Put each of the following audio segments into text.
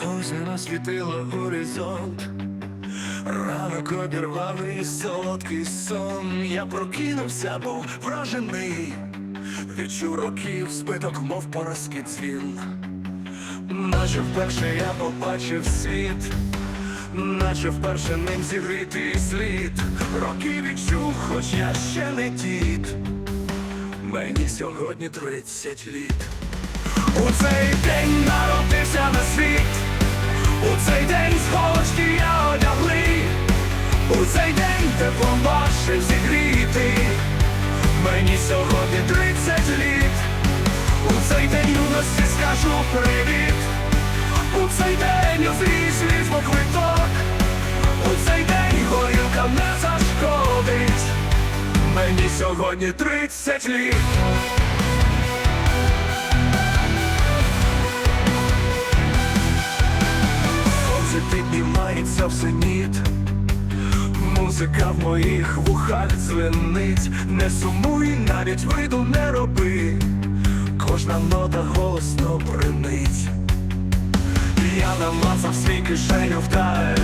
Зоряна світила горизонт, ранок обірвав і солодкий сон. Я прокинувся, був вражений, відчув років збиток, мов поразки дзвін. Наче вперше я побачив світ, наче вперше ним зігрітий слід. Роки відчув, хоч я ще не дід. Мені сьогодні тридцять літ. У цей день народився на світ, у цей день з я одягли, у цей день теплом вашим зігріти, мені сьогодні тридцять літ, у цей день юності скажу привіт, у цей день узріс візьму квиток, у цей день горілка не зашкодить, мені сьогодні тридцять літ. Піднімається в зеніт Музика в моїх вухах дзвенить. Не сумуй, навіть виду не роби. Кожна нота голосно бринить Я намазав свій кишеню вдаль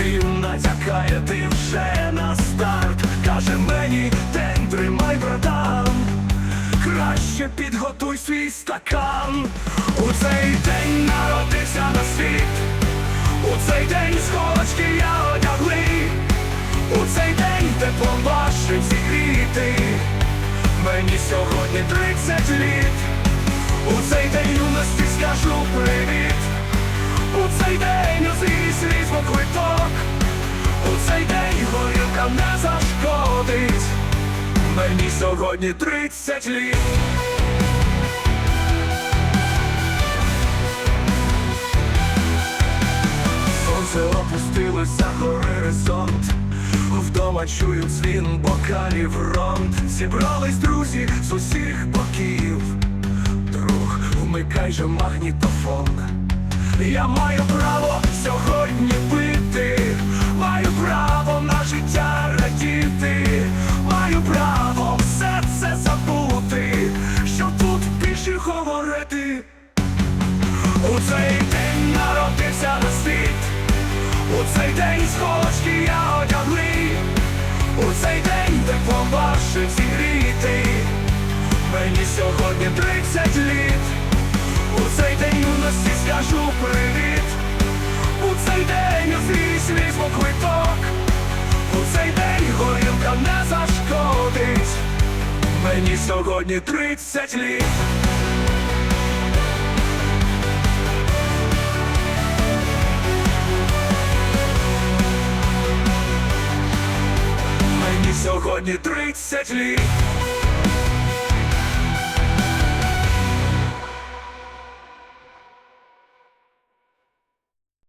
Він натякає, ти вже на старт. Каже мені, день тримай, братан Краще підготуй свій стакан. У цей день народився на світ. У цей сьогодні тридцять літ. У цей день юності скажу привіт. У цей день узріс візьму квиток. У цей день горілка не зашкодить. Мені сьогодні тридцять літ. Сонце опустилося горизонт Вдома чую дзвін бокалів ронт Зібрались друзі з усіх боків. Друг, вмикай же магнітофон. Я маю право сьогодні пити. Маю право на життя радіти. Маю право все це забути. Що тут більше говорити? У цей день народився на світ, у цей день з холочки я сьогодні тридцять літ, у цей день юності скажу привіт, у цей день у узріс візьму квиток, у цей день горілка не зашкодить, мені сьогодні тридцять літ. Мені сьогодні тридцять літ